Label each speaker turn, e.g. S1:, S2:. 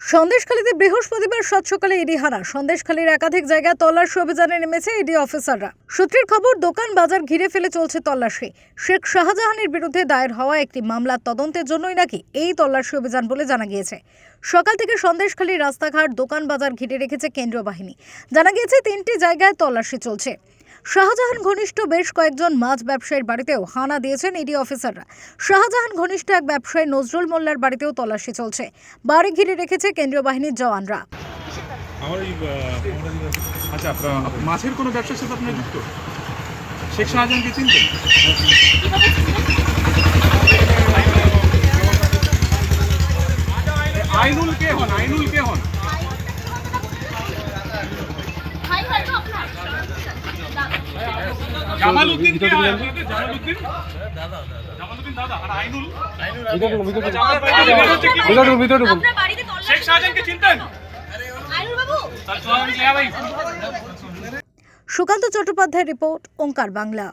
S1: সন্দেশখালীতে বৃহস্পতিবার সাত সকালে ইডি হানা। সন্দেশখালীর একাধিক জায়গায় তল্লাশি অভিযানে নেমেছে ইডি অফিসাররা। সূত্রের খবর, দোকান বাজার ঘিরে ফেলে চলছে তল্লাশি। শেখ শাহজাহানের বিরুদ্ধে দায়ের হওয়া একটি মামলার তদন্তের জন্যই নাকি এই তল্লাশি অভিযান বলে জানা গিয়েছে। সকাল থেকে সন্দেশখালীর রাস্তাঘাট, দোকান বাজার ঘিরে রেখেছে কেন্দ্রীয় বাহিনী। জানা গিয়েছে, তিনটি জায়গায় তল্লাশি চলছে। শাহজাহান ঘনিষ্ঠ বেশ কয়েকজন মাছ ব্যবসায়ীর বাড়িতেও হানা দিয়েছেন ইডি অফিসাররা শাহজাহান ঘনিষ্ঠ এক ব্যবসায়ী নজরুল মোল্লার বাড়িতেও তল্লাশি চলছে বাড়ি ঘিরে রেখেছে কেন্দ্রীয় বাহিনীর জওয়ানরা
S2: আমার এই আচ্ছা মাছের কোনো ব্যবসার সাথে আপনার যুক্ত শেখ শাহজাহানকে চিনতেন আইনুল কে হন আইনুল কে হন
S1: সুকান্ত চট্টোপাধ্যায়ের রিপোর্ট ওঙ্কার বাংলা।